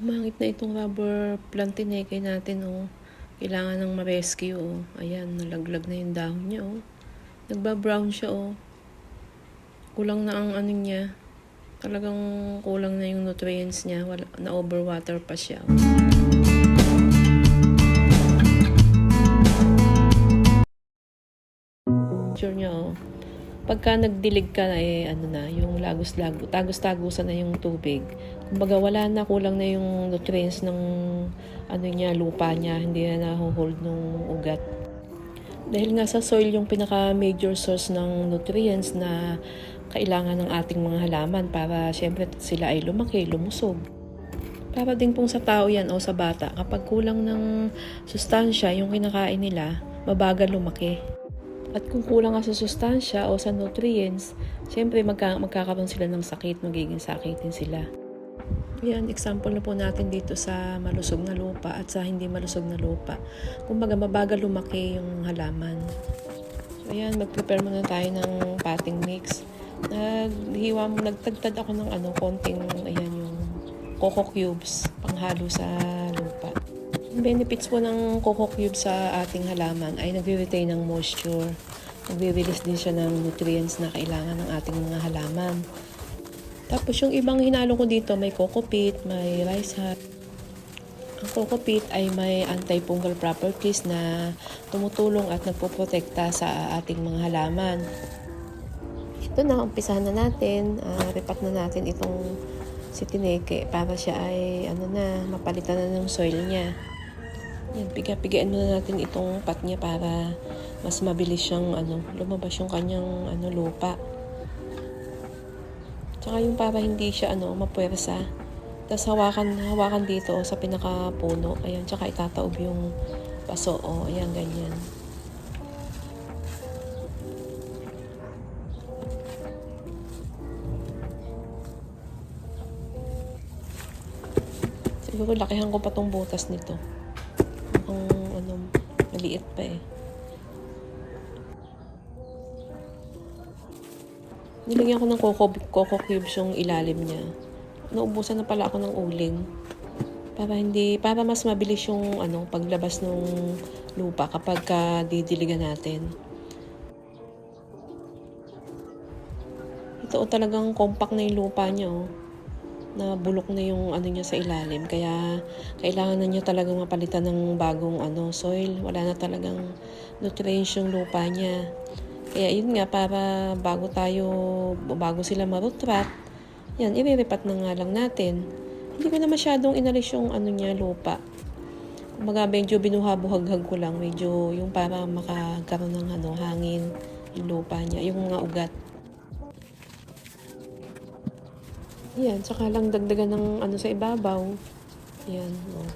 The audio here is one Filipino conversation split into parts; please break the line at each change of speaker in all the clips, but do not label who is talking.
Umangit na itong rubber plantineke natin, oh. Kailangan ng ma-rescue, oh. Ayan, nalaglag na yung dahon niya, oh. Nagba-brown siya, oh. Kulang na ang ano niya. Talagang kulang na yung nutrients niya. Wala, na overwater pa siya, oh. Picture niya, oh. Pagka nagdilig ka, eh, ano na, yung lagos-lago, tagos-tagusan na yung tubig. Kumbaga, wala na, kulang na yung nutrients ng, ano niya, lupa niya, hindi na nahuhold ng ugat. Dahil nga sa soil yung pinaka-major source ng nutrients na kailangan ng ating mga halaman para syempre sila ay lumaki, lumusog. Para din pong sa tao yan o sa bata, kapag kulang ng sustansya yung kinakain nila, mabagal lumaki. At kung kulang nga sa sustansya o sa nutrients, syempre magka, magkakaroon sila ng sakit, magiging sakitin sila. Yan, example na po natin dito sa malusog na lupa at sa hindi malusog na lupa. Kumbaga, mabagal lumaki yung halaman. So, ayan, mag-prepare muna tayo ng potting mix. Naghiwa, nagtagtad ako ng ano, konting, ayan, yung coco cubes, panghalo sa lupa. Benefits po ng coco cubes sa ating halaman ay nagre-retain ng moisture. Nagre-release din siya ng nutrients na kailangan ng ating mga halaman. Tapos yung ibang hinalo ko dito, may coco peat, may rice husk. Ang coco peat ay may antifungal properties na tumutulong at nagpoprotekta sa ating mga halaman. Ito na, umpisahan na natin. Uh, repat na natin itong si Tineke para siya ay ano na, mapalitan na ng soil niya. Yan, muna natin itong pot niya para mas mabilis siyang ano, lumabas yung kanyang ano, lupa. Tsaka yung para hindi siya ano, mapuwersa. Tapos hawakan, hawakan dito oh, sa pinakapuno. Ayan, tsaka itataob yung paso. Oh, ayan, ganyan. Siguro lakihan ko pa tong butas nito. Maliit pa eh. Nilagyan ko ng coco, coco cubes yung ilalim niya. Naubusan na pala ako ng uling. Para hindi, para mas mabilis yung ano, paglabas ng lupa kapag ka didiligan natin. Ito oh, talagang compact na yung lupa niya oh. Na bulok na yung ano niya sa ilalim. Kaya kailangan na niya talagang mapalitan ng bagong ano, soil. Wala na talagang nutrients yung lupa niya. Kaya yun nga, para bago tayo, bago sila marutrat, yan, iriripat na nga lang natin. Hindi ko na masyadong inalis yung ano niya, lupa. Kumbaga, medyo binuhabuhaghag ko lang. Medyo yung para makakaroon ng ano, hangin, yung lupa niya, yung mga ugat. Yan, tsaka lang dagdagan ng ano sa ibabaw. Yan, oh.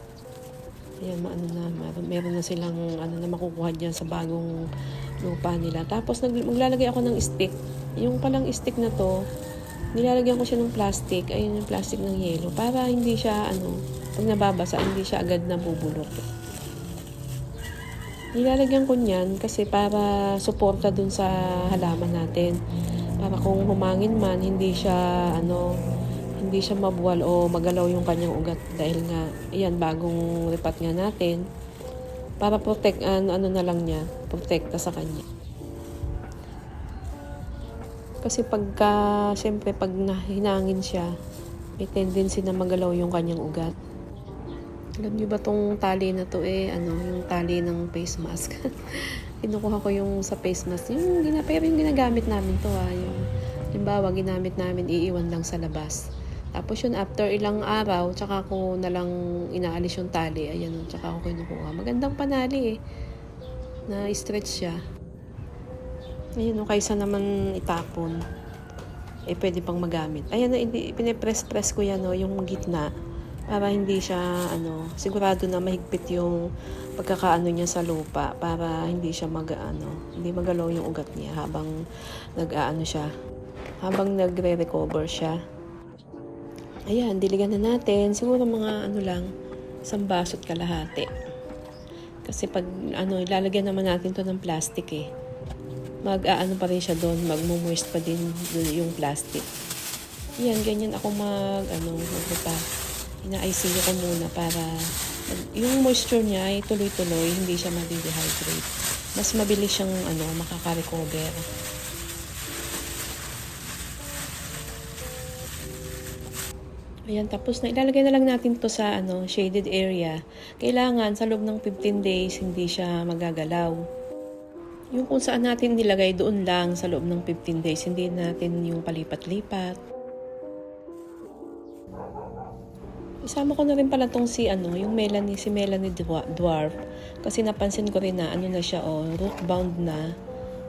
Ayan, maano na, meron, meron na silang ano na makukuha dyan sa bagong lupa nila. Tapos nag, maglalagay ako ng stick. Yung palang stick na to, nilalagyan ko siya ng plastic. Ayun yung plastic ng yelo. Para hindi siya, ano, pag nababasa, hindi siya agad nabubulok. Nilalagyan ko niyan kasi para suporta dun sa halaman natin. Para kung humangin man, hindi siya, ano, hindi siya mabuwal o magalaw yung kanyang ugat dahil nga, ayan, bagong ripat nga natin para protect, ano, ano na lang niya, protekta sa kanya. Kasi pagka, siyempre, pag nahinangin siya, may tendency na magalaw yung kanyang ugat. Alam niyo ba tong tali na to eh, ano, yung tali ng face mask. Kinukuha ko yung sa face mask. Yung, pero yung ginagamit namin to ah, yung, limbawa, ginamit namin, iiwan lang sa labas. Tapos yun, after ilang araw, tsaka ko na lang inaalis yung tali. Ayan, tsaka ko kinukuha. Magandang panali eh. Na-stretch siya. Ayun, no, kaysa naman itapon. Eh, pwede pang magamit. Ayan, no, pinipress-press ko yan, no, yung gitna. Para hindi siya, ano, sigurado na mahigpit yung pagkakaano niya sa lupa. Para hindi siya mag, ano, hindi magalaw yung ugat niya habang nag-aano siya. Habang nagre-recover siya. Ayan, diligan na natin. Siguro mga ano lang, isang basot kalahati. Kasi pag ano, ilalagyan naman natin to ng plastic eh. Mag-aano pa rin siya doon, magmo-moist pa din yung plastic. Yan, ganyan ako mag, ano, magrupa. ina-ICU ko muna para yung moisture niya ay tuloy-tuloy, hindi siya ma-dehydrate. Mas mabilis siyang ano, makaka-recover. Ayan, tapos na ilalagay na lang natin to sa ano, shaded area. Kailangan sa loob ng 15 days hindi siya magagalaw. Yung kung saan natin nilagay doon lang sa loob ng 15 days, hindi natin yung palipat-lipat. Isama ko na rin pala tong si ano, yung Melanie, si Melanie Dwa- Dwarf. Kasi napansin ko rin na ano na siya, oh, root na.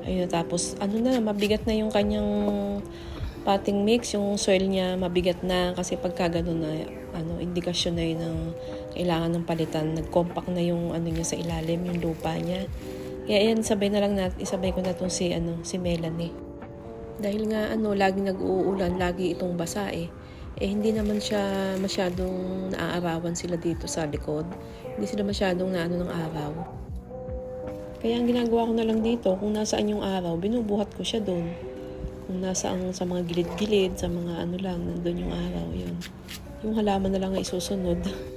Ayun, tapos ano na, mabigat na yung kanyang potting mix, yung soil niya mabigat na kasi pagka ganun na ano, indikasyon na yun ng kailangan ng palitan. Nag-compact na yung ano niya sa ilalim, yung lupa niya. Kaya yan, sabay na lang natin, isabay ko na tong si, ano, si Melanie. Dahil nga ano, lagi nag-uulan, lagi itong basa eh. Eh hindi naman siya masyadong naaarawan sila dito sa likod. Hindi sila masyadong naano ng araw. Kaya ang ginagawa ko na lang dito, kung nasaan yung araw, binubuhat ko siya doon. Kung nasaan sa mga gilid-gilid, sa mga ano lang, nandun yung araw, yun. Yung halaman na lang ang isusunod.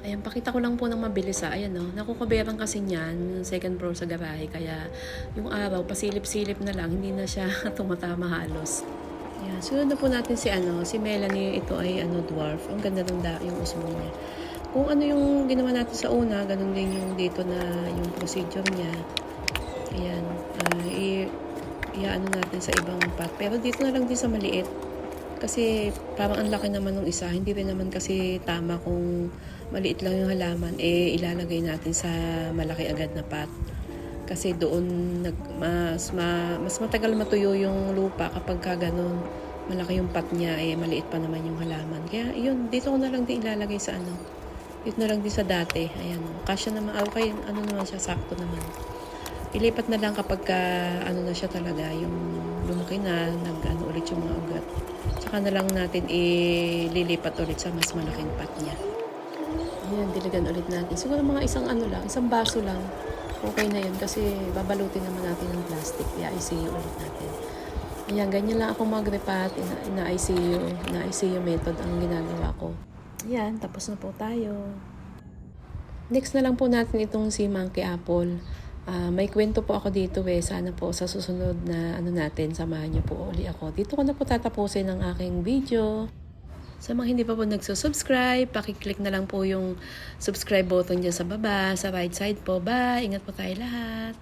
Ayan, pakita ko lang po ng mabilis ha. Ayan no, nakukuberan kasi niyan, second floor sa garahe. Kaya yung araw, pasilip-silip na lang, hindi na siya tumatama halos. Ayan, sunod na po natin si ano, si Melanie. Ito ay ano, dwarf. Ang ganda ng da, yung usmo niya. Kung ano yung ginawa natin sa una, ganun din yung dito na yung procedure niya. Ayan, uh, iaano natin sa ibang pot. Pero dito na lang din sa maliit. Kasi parang ang laki naman ng isa. Hindi rin naman kasi tama kung maliit lang yung halaman, eh ilalagay natin sa malaki agad na pot. Kasi doon nag, mas, ma, mas matagal matuyo yung lupa kapag ka ganun. Malaki yung pot niya, eh maliit pa naman yung halaman. Kaya yun, dito ko na lang din ilalagay sa ano. Dito na lang din sa dati. Ayan, kasya naman. ah, Okay, ano naman siya, sakto naman. Ilipat na lang kapag ka, ano na siya talaga, yung lumaki na, nag ano ulit yung mga ugat. Tsaka na lang natin ililipat ulit sa mas malaking pot niya. Ayan, diligan ulit natin. Siguro mga isang ano lang, isang baso lang. Okay na yun kasi babalutin naman natin ng plastic. I-ICU ulit natin. Ayan, ganyan lang ako mag-repat. Ina-ICU. Ina-ICU method ang ginagawa ko. Ayan, tapos na po tayo. Next na lang po natin itong si Monkey Apple. Ah, may kwento po ako dito eh. Sana po sa susunod na ano natin, samahan niyo po uli ako. Dito ko na po tatapusin ang aking video. Sa mga hindi pa po nagsusubscribe, pakiclick na lang po yung subscribe button dyan sa baba, sa right side po. Bye! Ingat po tayo lahat!